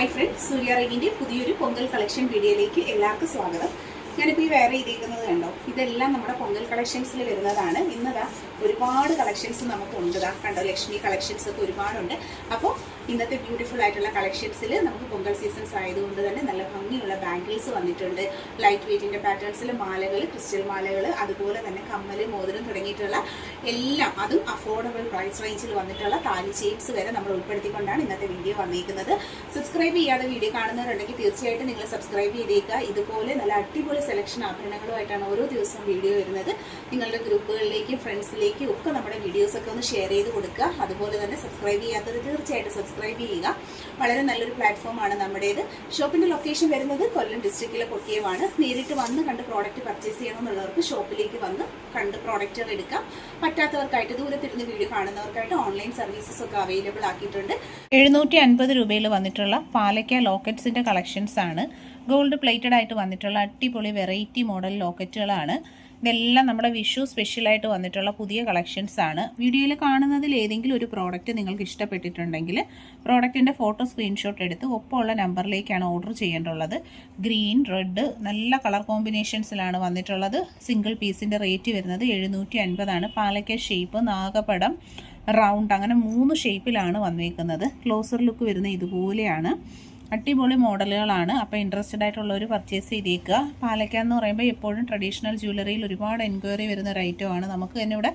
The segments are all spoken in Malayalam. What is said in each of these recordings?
ഹായ് ഫ്രണ്ട്സ് സൂര്യ റെഗിന്റെ പുതിയൊരു പൊങ്കൽ കളക്ഷൻ വീഡിയോയിലേക്ക് എല്ലാവർക്കും സ്വാഗതം. ഞാനിപ്പോൾ ഈ വെയർ ചെയ്തേക്കുന്നത് കണ്ടോ? ഇതെല്ലാം നമ്മുടെ പൊങ്കൽ കളക്ഷൻസിൽ വരുന്നതാണ്. ഇന്നതാ ഒരുപാട് കളക്ഷൻസ് നമുക്ക് ഉണ്ട് ദാ കണ്ടോ ലക്ഷ്മി കളക്ഷൻസ് ഒക്കെ ഒരുപാടുണ്ട്. അപ്പോൾ ഇന്നത്തെ ബ്യൂട്ടിഫുൾ ആയിട്ടുള്ള കളക്ഷൻസിൽ നമുക്ക് പൊങ്കൽ സീസൺസ് ആയതുകൊണ്ട് തന്നെ നല്ല ഭംഗിയുള്ള ബാംഗിൾസ് വന്നിട്ടുണ്ട്. ലൈറ്റ് വെയ്റ്റിന്റെ പാറ്റേൺസിൽ മാലകൾ ക്രിസ്റ്റൽ മാലകൾ അതുപോലെ തന്നെ കമ്മൽ മോതിരം തുടങ്ങിയിട്ടുള്ള എല്ലാം അതും അഫോർഡബിൾ പ്രൈസ് റേഞ്ചിൽ വന്നിട്ടുള്ള താലി ചെയിൻസ് വരെ നമ്മൾ ഉൾപ്പെടുത്തിക്കൊണ്ടാണ് ഇന്നത്തെ വീഡിയോ വന്നിരിക്കുന്നത് സബ്സ്ക്രൈബ് ചെയ്യാതെ വീഡിയോ കാണുന്നവരുണ്ടെങ്കിൽ തീർച്ചയായിട്ടും നിങ്ങൾ സബ്സ്ക്രൈബ് ചെയ്തേക്കുക. ഇതുപോലെ നല്ല അടിപൊളി സെലക്ഷൻ ആഭരണങ്ങളുമായിട്ടാണ് ഓരോ ദിവസവും വീഡിയോ വരുന്നത്. നിങ്ങളുടെ ഗ്രൂപ്പുകളിലേക്കും ഫ്രണ്ട്സിലേക്കും ഒക്കെ നമ്മുടെ വീഡിയോസ് ഒക്കെ ഒന്ന് ഷെയർ ചെയ്ത് കൊടുക്കുക. അതുപോലെ തന്നെ സബ്സ്ക്രൈബ് ചെയ്യാത്തവർ തീർച്ചയായിട്ടും സബ്സ്ക്രൈബ് ചെയ്യുക. വളരെ നല്ലൊരു പ്ലാറ്റ്ഫോമാണ് നമ്മുടേത്. ഷോപ്പിന്റെ ലൊക്കേഷൻ വരുന്നത് കൊല്ലം ഡിസ്ട്രിക്റ്റിലെ കൊട്ടിയമാണ്. നേരിട്ട് വന്ന് കണ്ട് പ്രോഡക്റ്റ് പർച്ചേസ് ചെയ്യണമെന്നുള്ളവർക്ക് ഷോപ്പിലേക്ക് വന്ന് കണ്ട് പ്രോഡക്റ്റുകൾ എടുക്കാം. പറ്റാത്തവർക്കായിട്ട് ദൂരത്തിരുന്ന് വീഡിയോ കാണുന്നവർക്കായിട്ട് ഓൺലൈൻ സർവീസസ് ഒക്കെ അവൈലബിൾ ആക്കിയിട്ടുണ്ട്. എഴുന്നൂറ്റി അൻപത് രൂപയിൽ വന്നിട്ടുള്ള പാലക്ക ലോക്കറ്റ്സിന്റെ കളക്ഷൻസ് ആണ്. ഗോൾഡ് പ്ലേറ്റഡ് ആയിട്ട് വന്നിട്ടുള്ള അടിപൊളി വെറൈറ്റി മോഡൽ ലോക്കറ്റുകളാണ് ഇതെല്ലാം നമ്മുടെ വിഷു സ്പെഷ്യലായിട്ട് വന്നിട്ടുള്ള പുതിയ കളക്ഷൻസ് ആണ്. വീഡിയോയിൽ കാണുന്നതിൽ ഏതെങ്കിലും ഒരു പ്രോഡക്റ്റ് നിങ്ങൾക്ക് ഇഷ്ടപ്പെട്ടിട്ടുണ്ടെങ്കിൽ പ്രോഡക്റ്റിന്റെ ഫോട്ടോ സ്ക്രീൻഷോട്ട് എടുത്ത് ഒപ്പമുള്ള നമ്പറിലേക്കാണ് ഓർഡർ ചെയ്യേണ്ടുള്ളത് ഗ്രീൻ റെഡ് നല്ല കളർ കോമ്പിനേഷൻസിലാണ് വന്നിട്ടുള്ളത്. സിംഗിൾ പീസിന്റെ റേറ്റ് വരുന്നത് എഴുന്നൂറ്റി അൻപതാണ് പാലക്ക ഷേപ്പ് നാഗപടം റൗണ്ട് അങ്ങനെ മൂന്ന് ഷേപ്പിലാണ് വന്നേക്കുന്നത്. ക്ലോസർ ലുക്ക് വരുന്ന ഇതുപോലെയാണ്. അടിപൊളി മോഡലുകളാണ്. അപ്പോൾ ഇൻട്രസ്റ്റഡ് ആയിട്ടുള്ളവർ പർച്ചേസ് ചെയ്തേക്കുക. പാലക്ക എന്ന് പറയുമ്പോൾ എപ്പോഴും ട്രഡീഷണൽ ജ്വല്ലറിയിൽ ഒരുപാട് എൻക്വയറി വരുന്ന ഒരു ഐറ്റമാണ് നമുക്ക് തന്നെ ഇവിടെ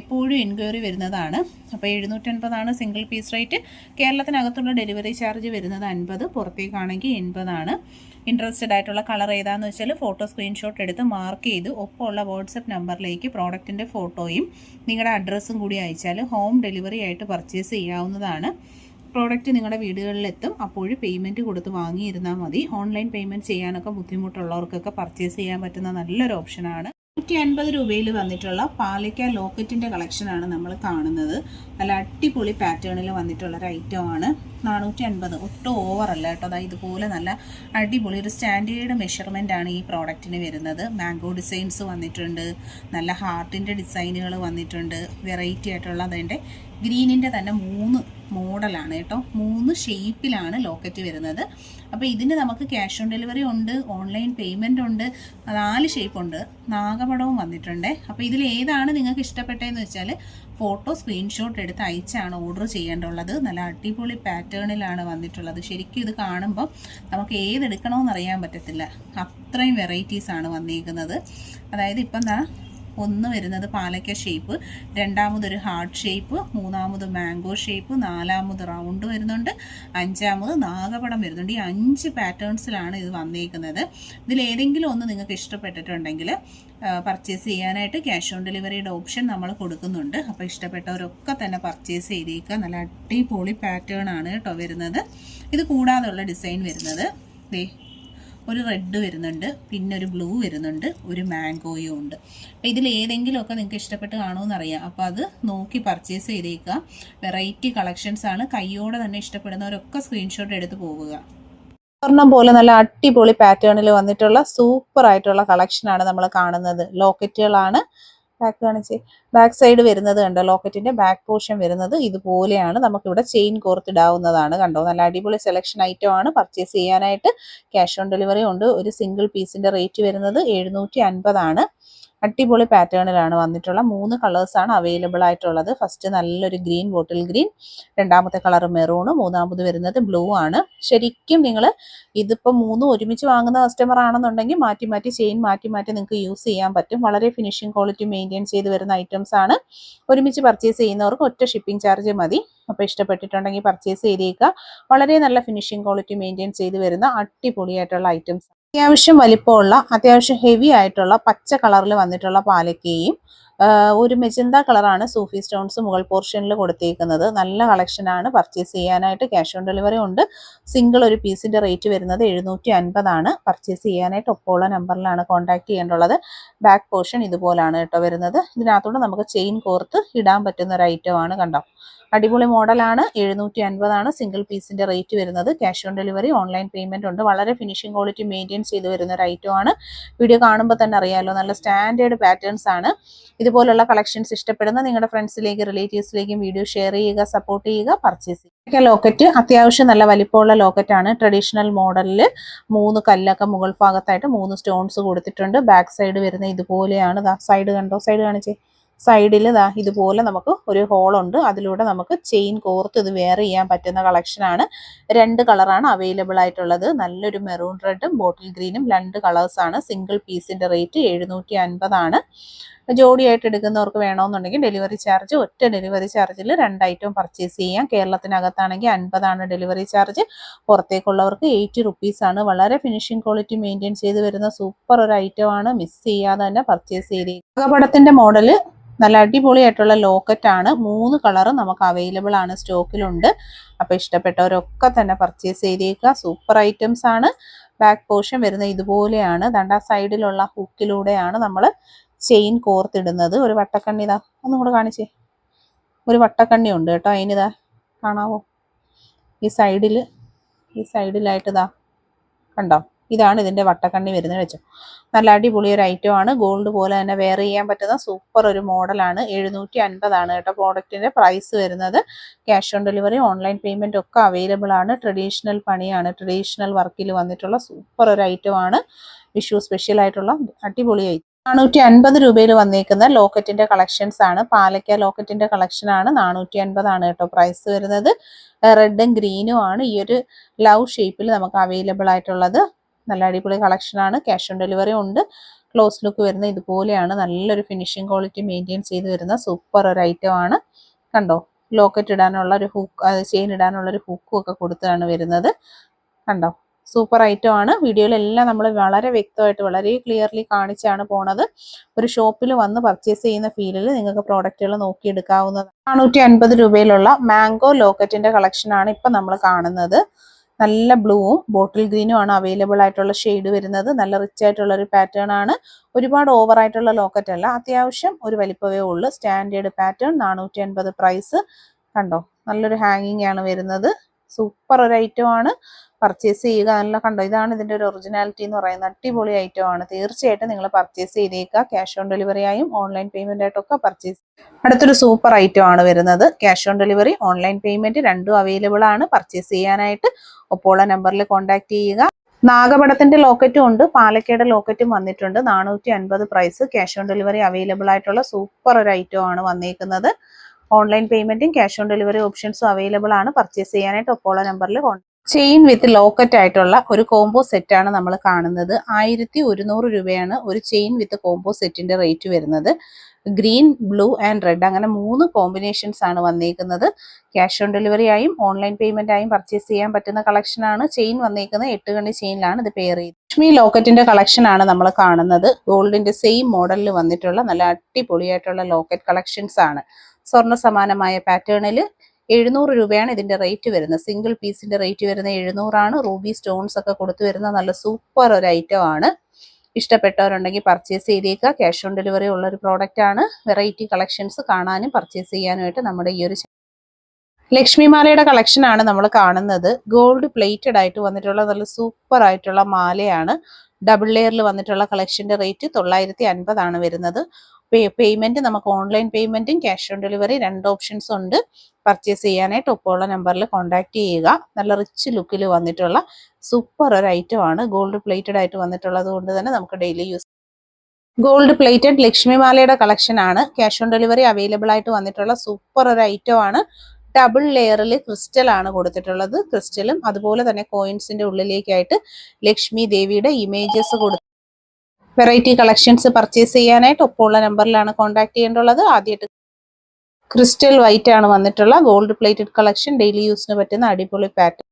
എപ്പോഴും എൻക്വയറി വരുന്നതാണ്. അപ്പോൾ എഴുന്നൂറ്റൻപതാണ് സിംഗിൾ പീസ് റേറ്റ് കേരളത്തിനകത്തുള്ള ഡെലിവറി ചാർജ് വരുന്നത് അൻപത് പുറത്തേക്കാണെങ്കിൽ എൺപതാണ്. ഇൻട്രസ്റ്റഡ് ആയിട്ടുള്ള കളർ ഏതാണെന്ന് വെച്ചാൽ ഫോട്ടോ സ്ക്രീൻഷോട്ട് എടുത്ത് മാർക്ക് ചെയ്ത് ഒപ്പമുള്ള വാട്സപ്പ് നമ്പറിലേക്ക് പ്രോഡക്റ്റിന്റെ ഫോട്ടോയും നിങ്ങളുടെ അഡ്രസ്സും കൂടി അയച്ചാൽ ഹോം ഡെലിവറി ആയിട്ട് പർച്ചേസ് ചെയ്യാവുന്നതാണ്. പ്രോഡക്റ്റ് നിങ്ങളുടെ വീടുകളിലെത്തും അപ്പോൾ പേയ്മെന്റ് കൊടുത്ത് വാങ്ങിയിരുന്നാൽ മതി. ഓൺലൈൻ പേയ്മെന്റ് ചെയ്യാനൊക്കെ ബുദ്ധിമുട്ടുള്ളവർക്കൊക്കെ പർച്ചേസ് ചെയ്യാൻ പറ്റുന്ന നല്ലൊരു ഓപ്ഷനാണ് നൂറ്റി അൻപത് രൂപയിൽ വന്നിട്ടുള്ള പാലിക്ക ലോക്കറ്റിന്റെ കളക്ഷനാണ് നമ്മൾ കാണുന്നത്. നല്ല അടിപൊളി പാറ്റേണിൽ വന്നിട്ടുള്ള ഒരു ഐറ്റമാണ് നാനൂറ്റി അൻപത് ഒട്ടും ഓവറല്ല കേട്ടോ. അതായത് ഇതുപോലെ നല്ല അടിപൊളി ഒരു സ്റ്റാൻഡേർഡ് മെഷർമെന്റ് ആണ് ഈ പ്രോഡക്റ്റിന് വരുന്നത്. മാംഗോ ഡിസൈൻസ് വന്നിട്ടുണ്ട്. നല്ല ഹാർട്ടിന്റെ ഡിസൈനുകൾ വന്നിട്ടുണ്ട്. വെറൈറ്റി ആയിട്ടുള്ള അതിന്റെ ഗ്രീനിന്റെ തന്നെ മൂന്ന് മോഡലാണ് കേട്ടോ. മൂന്ന് ഷേപ്പിലാണ് ലോക്കറ്റ് വരുന്നത്. അപ്പോൾ ഇതിന് നമുക്ക് ക്യാഷ് ഓൺ ഡെലിവറി ഉണ്ട് ഓൺലൈൻ പേയ്മെന്റ് ഉണ്ട് നാല് ഷേപ്പ് ഉണ്ട്. നാഗപടവും വന്നിട്ടുണ്ട്. അപ്പോൾ ഇതിൽ ഏതാണ് നിങ്ങൾക്ക് ഇഷ്ടപ്പെട്ടതെന്ന് വെച്ചാൽ ഫോട്ടോ സ്ക്രീൻഷോട്ട് എടുത്ത് അയച്ചാണ് ഓർഡർ ചെയ്യേണ്ടുള്ളത് നല്ല അടിപൊളി പാറ്റേണിലാണ് വന്നിട്ടുള്ളത്. ശരിക്കും ഇത് കാണുമ്പോൾ നമുക്ക് ഏതെടുക്കണമെന്ന് അറിയാൻ പറ്റത്തില്ല. അത്രയും വെറൈറ്റീസാണ് വന്നിരിക്കുന്നത് അതായത് ഇപ്പം എന്താ ഒന്ന് വരുന്നത് പാലക്ക ഷേപ്പ് രണ്ടാമതൊരു ഹാർട്ട് ഷേപ്പ് മൂന്നാമത് മാംഗോ ഷേപ്പ് നാലാമത് റൗണ്ട് വരുന്നുണ്ട്. അഞ്ചാമത് നാഗപടം വരുന്നുണ്ട്. ഈ അഞ്ച് പാറ്റേൺസിലാണ് ഇത് വന്നേക്കുന്നത്. ഇതിൽ ഏതെങ്കിലും ഒന്ന് നിങ്ങൾക്ക് ഇഷ്ടപ്പെട്ടിട്ടുണ്ടെങ്കിൽ പർച്ചേസ് ചെയ്യാനായിട്ട് ക്യാഷ് ഓൺ ഡെലിവറിയുടെ ഓപ്ഷൻ നമ്മൾ കൊടുക്കുന്നുണ്ട്. അപ്പോൾ ഇഷ്ടപ്പെട്ടവരൊക്കെ തന്നെ പർച്ചേസ് ചെയ്തേക്കുക. നല്ല അടിപൊളി പാറ്റേൺ ആണ് കേട്ടോ വരുന്നത്. ഇത് കൂടാതെയുള്ള ഡിസൈൻ വരുന്നത്. ദേ ഒരു റെഡ് വരുന്നുണ്ട് പിന്നെ ഒരു ബ്ലൂ വരുന്നുണ്ട് ഒരു മാംഗോയും ഉണ്ട്. അപ്പോൾ ഇതിൽ ഏതെങ്കിലുമൊക്കെ നിങ്ങൾക്ക് ഇഷ്ടപ്പെട്ട് കാണുമെന്നറിയാം അപ്പോൾ അത് നോക്കി പർച്ചേസ് ചെയ്തേക്കുക. വെറൈറ്റി കളക്ഷൻസ് ആണ്. കയ്യോടെ തന്നെ ഇഷ്ടപ്പെടുന്നവരൊക്കെ സ്ക്രീൻഷോട്ട് എടുത്ത് പോവുക. സ്വർണം പോലെ നല്ല അടിപൊളി പാറ്റേണിൽ വന്നിട്ടുള്ള സൂപ്പർ ആയിട്ടുള്ള കളക്ഷനാണ് നമ്മൾ കാണുന്നത്. ലോക്കറ്റുകളാണ് ബാക്ക് കാണിച്ച് ബാക്ക് സൈഡ് വരുന്നത് കണ്ടോ? ലോക്കറ്റിന്റെ ബാക്ക് പോർഷൻ വരുന്നത് ഇതുപോലെയാണ് നമുക്കിവിടെ ചെയിൻ കോർത്തിടാവുന്നതാണ് കണ്ടോ? നല്ല അടിപൊളി സെലക്ഷൻ ഐറ്റം ആണ്. പർച്ചേസ് ചെയ്യാനായിട്ട് ക്യാഷ് ഓൺ ഡെലിവറി ഉണ്ട്. ഒരു സിംഗിൾ പീസിന്റെ റേറ്റ് വരുന്നത് എഴുന്നൂറ്റി അൻപതാണ്. അടിപൊളി പാറ്റേണിലാണ് വന്നിട്ടുള്ള. മൂന്ന് കളേഴ്സാണ് അവൈലബിൾ ആയിട്ടുള്ളത്. ഫസ്റ്റ് നല്ലൊരു ഗ്രീൻ ബോട്ടിൽ ഗ്രീൻ രണ്ടാമത്തെ കളർ മെറൂണ് മൂന്നാമത് വരുന്നത് ബ്ലൂ ആണ്. ശരിക്കും നിങ്ങൾ ഇതിപ്പോൾ മൂന്നും ഒരുമിച്ച് വാങ്ങുന്ന കസ്റ്റമർ ആണെന്നുണ്ടെങ്കിൽ മാറ്റി മാറ്റി ചെയിൻ മാറ്റി മാറ്റി നിങ്ങൾക്ക് യൂസ് ചെയ്യാൻ പറ്റും. വളരെ ഫിനിഷിംഗ് ക്വാളിറ്റി മെയിന്റെയിൻ ചെയ്ത് വരുന്ന ഐറ്റംസ് ആണ്. ഒരുമിച്ച് പർച്ചേസ് ചെയ്യുന്നവർക്ക് ഒറ്റ ഷിപ്പിംഗ് ചാർജ് മതി. അപ്പോൾ ഇഷ്ടപ്പെട്ടിട്ടുണ്ടെങ്കിൽ പർച്ചേസ് ചെയ്തേക്കുക. വളരെ നല്ല ഫിനിഷിംഗ് ക്വാളിറ്റി മെയിന്റെയിൻ ചെയ്ത് വരുന്ന അടിപൊളിയായിട്ടുള്ള ഐറ്റംസ് അത്യാവശ്യം വലിപ്പമുള്ള അത്യാവശ്യം ഹെവി ആയിട്ടുള്ള പച്ച കളറിൽ വന്നിട്ടുള്ള പാലക്കയും ഒരു മെജന്ത കളറാണ് സൂഫി സ്റ്റോൺസ് മുകൾ പോർഷനിൽ കൊടുത്തേക്കുന്നത്. നല്ല കളക്ഷനാണ് പർച്ചേസ് ചെയ്യാനായിട്ട് ക്യാഷ് ഓൺ ഡെലിവറി ഉണ്ട്. സിംഗിൾ ഒരു പീസിന്റെ റേറ്റ് വരുന്നത് എഴുന്നൂറ്റി അൻപതാണ് പർച്ചേസ് ചെയ്യാനായിട്ട് ഒപ്പമുള്ള നമ്പറിലാണ് കോൺടാക്ട് ചെയ്യേണ്ടുള്ളത് ബാക്ക് പോർഷൻ ഇതുപോലാണ് കേട്ടോ വരുന്നത്. ഇതിനകത്തോടെ നമുക്ക് ചെയിൻ കോർത്ത് ഇടാൻ പറ്റുന്ന ഒരു ഐറ്റമാണ് കണ്ടോ? അടിപൊളി മോഡലാണ്. എഴുന്നൂറ്റി അൻപതാണ് സിംഗിൾ പീസിന്റെ റേറ്റ് വരുന്നത്. Cash on delivery online payment ഉണ്ട്. വളരെ ഫിനിഷിംഗ് ക്വാളിറ്റി മെയിന്റെയിൻ ചെയ്ത് വരുന്ന ഒരു ഐറ്റം ആണ്. വീഡിയോ കാണുമ്പോൾ തന്നെ അറിയാമല്ലോ നല്ല സ്റ്റാൻഡേർഡ് പാറ്റേൺസ് ആണ്. ഇതുപോലുള്ള കളക്ഷൻസ് ഇഷ്ടപ്പെടുന്ന നിങ്ങളുടെ ഫ്രണ്ട്സിലേക്ക് റിലേറ്റീവ്സിലേക്കും വീഡിയോ ഷെയർ ചെയ്യുക സപ്പോർട്ട് ചെയ്യുക പർച്ചേസ് ചെയ്യുക. ലോക്കറ്റ് അത്യാവശ്യം നല്ല വലിപ്പമുള്ള ലോക്കറ്റ് ആണ്. ട്രഡീഷണൽ മോഡലിൽ മൂന്ന് കല്ലൊക്കെ മുകൾ ഭാഗത്തായിട്ട് മൂന്ന് സ്റ്റോൺസ് കൊടുത്തിട്ടുണ്ട്. ബാക്ക് സൈഡ് വരുന്ന ഇതുപോലെയാണ്. സൈഡ് കണ്ടോ? സൈഡ് കാണിച്ചേ. സൈഡിൽ ദാ ഇതുപോലെ നമുക്ക് ഒരു ഹോളുണ്ട് അതിലൂടെ നമുക്ക് ചെയിൻ കോർത്ത് ഇത് വെയർ ചെയ്യാൻ പറ്റുന്ന കളക്ഷനാണ് രണ്ട് കളറാണ് അവൈലബിൾ ആയിട്ടുള്ളത്. നല്ലൊരു മെറൂൺ റെഡും ബോട്ടിൽ ഗ്രീനും രണ്ട് കളേഴ്സാണ് സിംഗിൾ പീസിന്റെ റേറ്റ് എഴുന്നൂറ്റി അൻപതാണ് ജോഡിയായിട്ട് എടുക്കുന്നവർക്ക് വേണമെന്നുണ്ടെങ്കിൽ ഡെലിവറി ചാർജ് ഒറ്റ ഡെലിവറി ചാർജിൽ രണ്ട് ഐറ്റം പർച്ചേസ് ചെയ്യാം. കേരളത്തിനകത്താണെങ്കിൽ അൻപതാണ് ഡെലിവറി ചാർജ് പുറത്തേക്കുള്ളവർക്ക് എയ്റ്റി റുപ്പീസ് ആണ്. വളരെ ഫിനിഷിംഗ് ക്വാളിറ്റി മെയിന്റെയിൻ ചെയ്ത് വരുന്ന സൂപ്പർ ഒരു ഐറ്റം ആണ്. മിസ് ചെയ്യാതെ തന്നെ പർച്ചേസ് ചെയ്തേക്കും മോഡൽ നല്ല അടിപൊളിയായിട്ടുള്ള ലോക്കറ്റാണ് മൂന്ന് കളർ നമുക്ക് അവൈലബിൾ ആണ് സ്റ്റോക്കിലുണ്ട്. അപ്പോൾ ഇഷ്ടപ്പെട്ടവരൊക്കെ തന്നെ പർച്ചേസ് ചെയ്തേക്കുക. സൂപ്പർ ഐറ്റംസ് ആണ്. ബാക്ക് പോർഷൻ വരുന്ന ഇതുപോലെയാണ്. ദണ്ട സൈഡിലുള്ള ഹുക്കിലൂടെയാണ് നമ്മൾ ചെയിൻ കോർത്തിടുന്നത് ഒരു വട്ടക്കണ്ണി ഇതാ ഒന്നും കൂടെ കാണിച്ചേ. ഒരു വട്ടക്കണ്ണി ഉണ്ട് കേട്ടോ അതിനിതാ കാണാവോ? ഈ സൈഡിൽ ഈ സൈഡിലായിട്ട് ഇതാ കണ്ടോ? ഇതാണ് ഇതിന്റെ വട്ടക്കണ്ണി വരുന്നത് വെച്ചോ. നല്ല അടിപൊളി ഒരു ഐറ്റം ആണ്. ഗോൾഡ് പോലെ തന്നെ വെയർ ചെയ്യാൻ പറ്റുന്ന സൂപ്പർ ഒരു മോഡലാണ് എഴുന്നൂറ്റി അൻപതാണ് കേട്ടോ പ്രോഡക്റ്റിന്റെ പ്രൈസ് വരുന്നത്. Cash on delivery online payment ഒക്കെ അവൈലബിൾ ആണ്. ട്രഡീഷണൽ പണിയാണ്. ട്രഡീഷണൽ വർക്കിൽ വന്നിട്ടുള്ള സൂപ്പർ ഒരു ഐറ്റം ആണ്. വിഷു സ്പെഷ്യൽ ആയിട്ടുള്ള അടിപൊളി ഐറ്റം നാനൂറ്റി അൻപത് രൂപയിൽ വന്നേക്കുന്ന ലോക്കറ്റിന്റെ കളക്ഷൻസ് ആണ്. പാലക്ക ലോക്കറ്റിന്റെ കളക്ഷൻ ആണ്. നാനൂറ്റി അൻപതാണ് കേട്ടോ പ്രൈസ് വരുന്നത്. റെഡും ഗ്രീനും ആണ്. ഈ ഒരു ലവ് ഷേപ്പിൽ നമുക്ക് അവൈലബിൾ ആയിട്ടുള്ളത്. നല്ല അടിപൊളി കളക്ഷൻ ആണ് ക്യാഷ് ഓൺ ഡെലിവറി ഉണ്ട്. ക്ലോസ് ലുക്ക് വരുന്ന ഇതുപോലെയാണ്. നല്ലൊരു ഫിനിഷിംഗ് ക്വാളിറ്റി മെയിന്റെയിൻ ചെയ്ത് വരുന്ന സൂപ്പർ ഒരു ഐറ്റം ആണ്. കണ്ടോ? ലോക്കറ്റ് ഇടാനുള്ള ഒരു ഹുക്ക് ചെയിൻ ഇടാനുള്ള ഒരു ഹുക്കും ഒക്കെ കൊടുത്താണ് വരുന്നത്. കണ്ടോ? സൂപ്പർ ഐറ്റം ആണ്. വീഡിയോയിലെല്ലാം നമ്മൾ വളരെ വ്യക്തമായിട്ട് വളരെ ക്ലിയർലി കാണിച്ചാണ് പോണത്. ഒരു ഷോപ്പിൽ വന്ന് പർച്ചേസ് ചെയ്യുന്ന ഫീലിൽ നിങ്ങൾക്ക് പ്രോഡക്റ്റുകൾ നോക്കിയെടുക്കാവുന്നത് നാനൂറ്റി അൻപത് രൂപയിലുള്ള മാംഗോ ലോക്കറ്റിന്റെ കളക്ഷൻ ആണ് ഇപ്പം നമ്മൾ കാണുന്നത്. നല്ല ബ്ലൂവും ബോട്ടിൽ ഗ്രീനും ആണ് അവൈലബിൾ ആയിട്ടുള്ള ഷെയ്ഡ് വരുന്നത്. നല്ല റിച്ച് ആയിട്ടുള്ള ഒരു പാറ്റേൺ ആണ്. ഒരുപാട് ഓവർ ആയിട്ടുള്ള ലോക്കറ്റ് അല്ല. അത്യാവശ്യം ഒരു വലിപ്പമേ ഉള്ളൂ. സ്റ്റാൻഡേർഡ് പാറ്റേൺ നാനൂറ്റി എൺപത് പ്രൈസ് കണ്ടോ? നല്ലൊരു ഹാങ്ങിങ് ആണ് വരുന്നത്. സൂപ്പർ ഒരു ഐറ്റം ആണ്. പർച്ചേസ് ചെയ്യുക എന്നുള്ള കണ്ടോ? ഇതാണ് ഇതിന്റെ ഒരു ഒറിജിനാലിറ്റി എന്ന് പറയുന്നത്. അടിപൊളി ഐറ്റം ആണ്. തീർച്ചയായിട്ടും നിങ്ങൾ പർച്ചേസ് ചെയ്തേക്കുക. ക്യാഷ് ഓൺ ഡെലിവറി ആയും ഓൺലൈൻ പേയ്മെന്റ് ആയിട്ടൊക്കെ പർച്ചേസ് അടുത്തൊരു സൂപ്പർ ഐറ്റം ആണ് വരുന്നത്. Cash on delivery online payment രണ്ടും അവൈലബിൾ ആണ്. പർച്ചേസ് ചെയ്യാനായിട്ട് ഒപ്പോള നമ്പറിൽ കോൺടാക്ട് ചെയ്യുക. നാഗപടത്തിന്റെ ലോക്കറ്റും ഉണ്ട്. പാലക്കയുടെ ലോക്കറ്റും വന്നിട്ടുണ്ട്. നാനൂറ്റി അൻപത് price cash on delivery available ആയിട്ടുള്ള സൂപ്പർ ഒരു ഐറ്റം ആണ് വന്നേക്കുന്നത്. ഓൺലൈൻ പേയ്മെന്റും ക്യാഷ് ഓൺ ഡെലിവറി ഓപ്ഷൻസും അവൈലബിൾ ആണ്. പർച്ചേസ് ചെയ്യാനായിട്ട് ഒപ്പോള നമ്പറിൽ ചെയിൻ വിത്ത് ലോക്കറ്റ് ആയിട്ടുള്ള ഒരു കോംബോ സെറ്റ് ആണ് നമ്മൾ കാണുന്നത്. ആയിരത്തി ഒരുന്നൂറ് രൂപയാണ് ഒരു ചെയിൻ വിത്ത് കോംബോ സെറ്റിന്റെ റേറ്റ് വരുന്നത്. ഗ്രീൻ ബ്ലൂ ആൻഡ് റെഡ് അങ്ങനെ മൂന്ന് കോമ്പിനേഷൻസ് ആണ് വന്നേക്കുന്നത്. ക്യാഷ് ഓൺ ഡെലിവറി ആയും ഓൺലൈൻ പേയ്മെന്റ് ആയും പർച്ചേസ് ചെയ്യാൻ പറ്റുന്ന കളക്ഷൻ ആണ്. ചെയിൻ വന്നേക്കുന്നത് എട്ട് കണ്ണി ചെയിനിലാണ് ഇത് പെയർ ചെയ്ത് ലക്ഷ്മി ലോക്കറ്റിന്റെ കളക്ഷൻ ആണ് നമ്മൾ കാണുന്നത്. ഗോൾഡിന്റെ സെയിം മോഡലിൽ വന്നിട്ടുള്ള നല്ല അടിപൊളിയായിട്ടുള്ള ലോക്കറ്റ് കളക്ഷൻസ് ആണ്. സ്വർണ സമാനമായ പാറ്റേണിൽ എഴുന്നൂറ് രൂപയാണ് ഇതിന്റെ റേറ്റ് വരുന്നത്. സിംഗിൾ പീസിന്റെ റേറ്റ് വരുന്നത് എഴുന്നൂറാണ്. റൂബി സ്റ്റോൺസ് ഒക്കെ കൊടുത്തു വരുന്ന നല്ല സൂപ്പർ ഒരു ഐറ്റം ആണ്. ഇഷ്ടപ്പെട്ടവരുണ്ടെങ്കിൽ പർച്ചേസ് ചെയ്തേക്കുക. ക്യാഷ് ഓൺ ഡെലിവറി ഉള്ള ഒരു പ്രോഡക്റ്റ് ആണ്. വെറൈറ്റി കളക്ഷൻസ് കാണാനും പർച്ചേസ് ചെയ്യാനുമായിട്ട് നമ്മുടെ ഈ ഒരു ലക്ഷ്മിമാലയുടെ കളക്ഷൻ ആണ് നമ്മൾ കാണുന്നത്. ഗോൾഡ് പ്ലേറ്റഡ് ആയിട്ട് വന്നിട്ടുള്ള നല്ല സൂപ്പർ ആയിട്ടുള്ള മാലയാണ്. ഡബിൾ ലെയറിൽ വന്നിട്ടുള്ള കളക്ഷന്റെ റേറ്റ് തൊള്ളായിരത്തി അൻപതാണ് വരുന്നത്. പേയ്മെന്റ് നമുക്ക് ഓൺലൈൻ പേയ്മെന്റും ക്യാഷ് ഓൺ ഡെലിവറി രണ്ട് ഓപ്ഷൻസ് ഉണ്ട്. പർച്ചേസ് ചെയ്യാനായിട്ട് ഒപ്പമുള്ള നമ്പറിൽ കോൺടാക്ട് ചെയ്യുക. നല്ല റിച്ച് ലുക്കിൽ വന്നിട്ടുള്ള സൂപ്പർ ഒരു ഐറ്റം ആണ്. ഗോൾഡ് പ്ലേറ്റഡ് ആയിട്ട് വന്നിട്ടുള്ളത് കൊണ്ട് തന്നെ നമുക്ക് ഡെയിലി യൂസ് ഗോൾഡ് പ്ലേറ്റഡ് ലക്ഷ്മിമാലയുടെ കളക്ഷൻ ആണ്. ക്യാഷ് ഓൺ ഡെലിവറി അവൈലബിൾ ആയിട്ട് വന്നിട്ടുള്ള സൂപ്പർ ഒരു ഐറ്റം ആണ്. ഡബിൾ ലെയറിൽ ക്രിസ്റ്റൽ ആണ് കൊടുത്തിട്ടുള്ളത്. ക്രിസ്റ്റലും അതുപോലെ തന്നെ കോയിൻസിന്റെ ഉള്ളിലേക്കായിട്ട് ലക്ഷ്മി ദേവിയുടെ ഇമേജസ് കൊടുത്തു വെറൈറ്റി കളക്ഷൻസ് പർച്ചേസ് ചെയ്യാനായിട്ട് ഒപ്പമുള്ള നമ്പറിലാണ് കോൺടാക്ട് ചെയ്യേണ്ടുള്ളത് ആദ്യമായിട്ട് ക്രിസ്റ്റൽ വൈറ്റ് ആണ് വന്നിട്ടുള്ള. ഗോൾഡ് പ്ലേറ്റഡ് കളക്ഷൻ ഡെയിലി യൂസിന് പറ്റുന്ന അടിപൊളി പാറ്റേൺ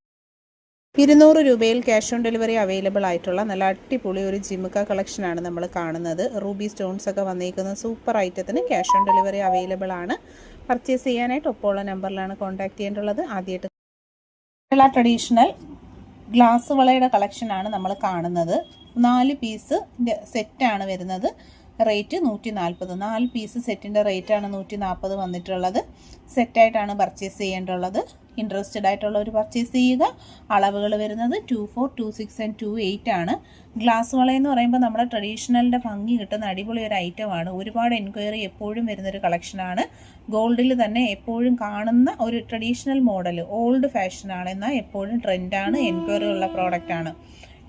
ഇരുന്നൂറ് രൂപയിൽ ക്യാഷ് ഓൺ ഡെലിവറി അവൈലബിൾ ആയിട്ടുള്ള നല്ല അടിപൊളി ഒരു ജിമുക്ക കളക്ഷൻ ആണ് നമ്മൾ കാണുന്നത്. റൂബി സ്റ്റോൺസ് ഒക്കെ വന്നിരിക്കുന്ന സൂപ്പർ ഐറ്റത്തിന് ക്യാഷ് ഓൺ ഡെലിവറി അവൈലബിൾ ആണ്. പർച്ചേസ് ചെയ്യാനായിട്ട് ഒപ്പമുള്ള നമ്പറിലാണ് കോൺടാക്ട് ചെയ്യേണ്ടുള്ളത് ആദ്യമായിട്ട് കേരള ട്രഡീഷണൽ ഗ്ലാസ് വളയുടെ കളക്ഷനാണ് നമ്മൾ കാണുന്നത്. നാല് പീസ് സെറ്റാണ് വരുന്നത്. റേറ്റ് നൂറ്റി നാൽപ്പത് നാല് പീസ് സെറ്റിന്റെ റേറ്റാണ് നൂറ്റി നാൽപ്പത് വന്നിട്ടുള്ളത്. സെറ്റായിട്ടാണ് പർച്ചേസ് ചെയ്യേണ്ടുള്ളത്. ഇൻട്രസ്റ്റഡ് ആയിട്ടുള്ളവർ പർച്ചേസ് ചെയ്യുക അളവുകൾ വരുന്നത് two four two six and two eight ആണ്. ഗ്ലാസ് വളയെന്ന് പറയുമ്പോൾ നമ്മുടെ ട്രഡീഷണലിന്റെ ഭംഗി കിട്ടുന്ന അടിപൊളി ഒരു ഐറ്റമാണ് ഒരുപാട് എൻക്വയറി എപ്പോഴും വരുന്നൊരു കളക്ഷനാണ് ഗോൾഡിൽ തന്നെ എപ്പോഴും കാണുന്ന ഒരു ട്രഡീഷണൽ മോഡൽ ഓൾഡ് ഫാഷനാണ് എന്നാൽ എപ്പോഴും ട്രെൻഡാണ് എൻക്വയറി ഉള്ള പ്രോഡക്റ്റാണ്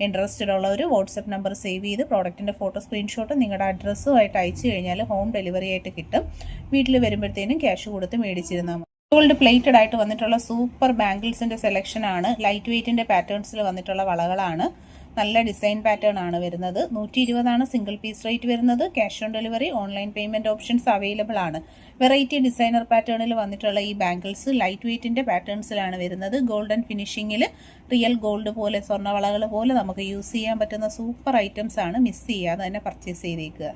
ഇൻട്രസ്റ്റഡ് ഉള്ളവർ വാട്സപ്പ് നമ്പർ സേവ് ചെയ്ത് പ്രോഡക്റ്റിന്റെ ഫോട്ടോ സ്ക്രീൻഷോട്ട് നിങ്ങളുടെ അഡ്രസ്സുമായിട്ട് അയച്ചു കഴിഞ്ഞാൽ ഹോം ഡെലിവറി ആയിട്ട് കിട്ടും. വീട്ടിൽ വരുമ്പോഴത്തേനും ക്യാഷ് കൊടുത്ത് മേടിച്ചിരുന്നാൽ ഗോൾഡ് പ്ലേറ്റഡ് ആയിട്ട് വന്നിട്ടുള്ള സൂപ്പർ ബാംഗിൾസിന്റെ സെലക്ഷൻ ആണ്. ലൈറ്റ് വെയ്റ്റിന്റെ പാറ്റേൺസിൽ വന്നിട്ടുള്ള വളകളാണ്. നല്ല ഡിസൈൻ പാറ്റേൺ ആണ് വരുന്നത്. നൂറ്റി ഇരുപതാണ് സിംഗിൾ പീസ് റേറ്റ് വരുന്നത്. Cash on delivery online payment options available ആണ്. വെറൈറ്റി ഡിസൈനർ പാറ്റേണിൽ വന്നിട്ടുള്ള ഈ ബാംഗിൾസ് ലൈറ്റ് വെയ്റ്റിന്റെ പാറ്റേൺസിലാണ് വരുന്നത്. ഗോൾഡൻ ഫിനിഷിംഗിൽ റിയൽ ഗോൾഡ് പോലെ സ്വർണവളകൾ പോലെ നമുക്ക് യൂസ് ചെയ്യാൻ പറ്റുന്ന സൂപ്പർ ഐറ്റംസ് ആണ് മിസ് ചെയ്യാതെ തന്നെ പർച്ചേസ് ചെയ്തേക്കുക.